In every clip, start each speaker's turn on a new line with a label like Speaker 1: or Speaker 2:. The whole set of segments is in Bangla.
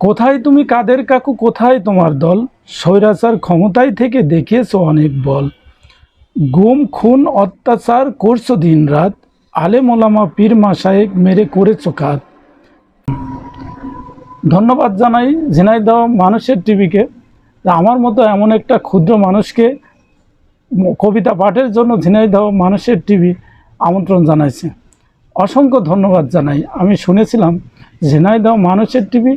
Speaker 1: কোথায় তুমি কাদের কাকু, কোথায় তোমার দল? স্বৈরাচার ক্ষমতায় থেকে দেখিয়েছো অনেক বল। গুম, খুন, অত্যাচার করছ দিন রাত আলেম ওলামা পীর মাসায়েক মেরে করেছ কাজ ধন্যবাদ জানাই ঝিনাইদহ মানুষের টিভিকে। আমার মতো এমন একটা ক্ষুদ্র মানুষকে কবিতা পাঠের জন্য ঝিনাইদহ মানুষের টিভি আমন্ত্রণ জানাইছে। অসংখ্য ধন্যবাদ জানাই। আমি শুনেছিলাম ঝিনাইদহ মানুষের টিভি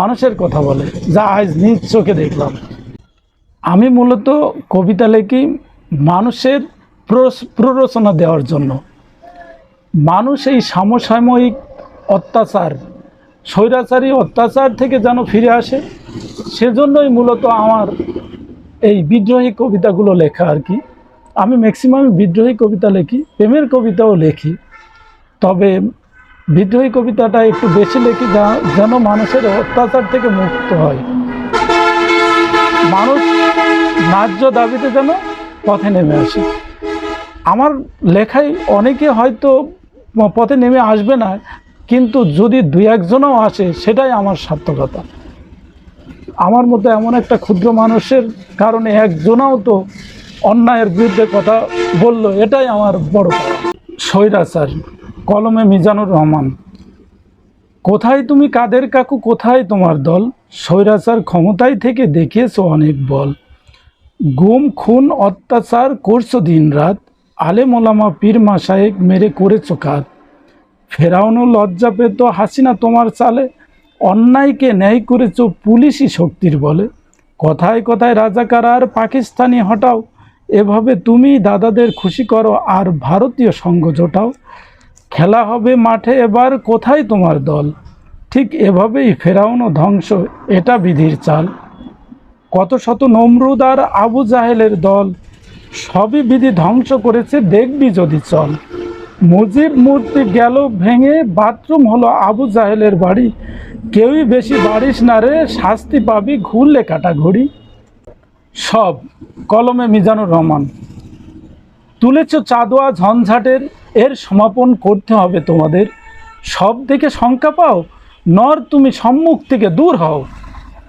Speaker 1: মানুষের কথা বলে। যা আজ নিজ চোখে দেখলাম। আমি মূলত কবিতা লেখি মানুষের প্ররোচনা দেওয়ার জন্য। মানুষ এই সমসাময়িক অত্যাচার, স্বৈরাচারী অত্যাচার থেকে যেন ফিরে আসে, সেজন্যই মূলত আমার এই বিদ্রোহী কবিতাগুলো লেখা আর কি। আমি ম্যাক্সিমাম বিদ্রোহী কবিতা লিখি, প্রেমের কবিতাও লিখি। তবে বিদ্রোহী কবিতাটা একটু বেশি লেখি, যা যেন মানুষের অত্যাচার থেকে মুক্ত হয়। মানুষ ন্যায্য দাবিতে যেন পথে নেমে আসে। আমার লেখায় অনেকে হয়তো পথে নেমে আসবে না, কিন্তু যদি দুই একজনও আসে, সেটাই আমার সার্থকতা। আমার মতো এমন একটা ক্ষুদ্র মানুষের কারণে একজনও তো অন্যায়ের বিরুদ্ধে কথা বলল, এটাই আমার বড়। স্বৈরাচার। কলমে মিজানুর রহমান। কোথায় তুমি কাদের কাকু, কোথায় তোমার দল? স্বৈরাচার ক্ষমতায় থেকে দেখিয়েছো অনেক বল। গুম, খুন, অত্যাচার করছ দিন রাত আলেম ওলামা পীর মাসায়েক মেরে করেছ কাজ ফেরাউনও লজ্জা পেত হাসিনা তোমার চালে। অন্যায়কে ন্যায় করেছ পুলিশি শক্তির বলে। কথায় কথায় রাজাকার আর পাকিস্তানি হটাও। এভাবে তুমি দাদাদের খুশি করো আর ভারতীয় সঙ্গ জোটাও। খেলা হবে মাঠে, এবার কোথায় তোমার দল? ঠিক এভাবেই ফেরাউনও ধ্বংস, এটা বিধির চাল। কত শত নমরুদ আর আবু জাহেলের দল, সবই বিধি ধ্বংস করেছে, দেখবি যদি চল। মুজিব মূর্তি গেল ভেঙে, বাথরুম হলো আবু জাহেলের বাড়ি। কেউই বেশি বাড়িস না রে, শাস্তি পাবি ঘুরলে কাটা ঘড়ি সব, কলমে মিজানুর রহমান। তুলেছ চাঁদোয়া ঝঞ্ঝাটের এর সমাপন করতে হবে তোমাদের। সব থেকে শঙ্কা পাও, নর তুমি সম্মুখ থেকে দূর হও।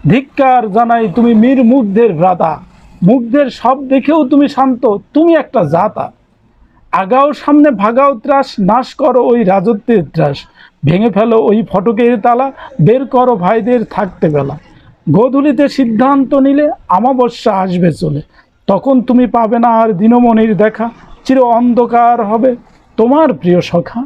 Speaker 1: ধিক্কার জানাই তুমি মীর মুগ্ধের ভ্রাতা। মুগ্ধের সব দেখেও তুমি শান্ত, তুমি একটা জাতা। আগাও সামনে, ভাগাও ত্রাস, নাশ করো ওই রাজত্বের ত্রাস। ভেঙে ফেলো ওই ফটকের তালা, বের করো ভাইদের থাকতে বেলা। গোধূলিতে সিদ্ধান্ত নিলে আমাবস্যা আসবে চলে। তখন তুমি পাবে না আর দিনমণির দেখা, চির অন্ধকার হবে। তোমার প্রিয় সখা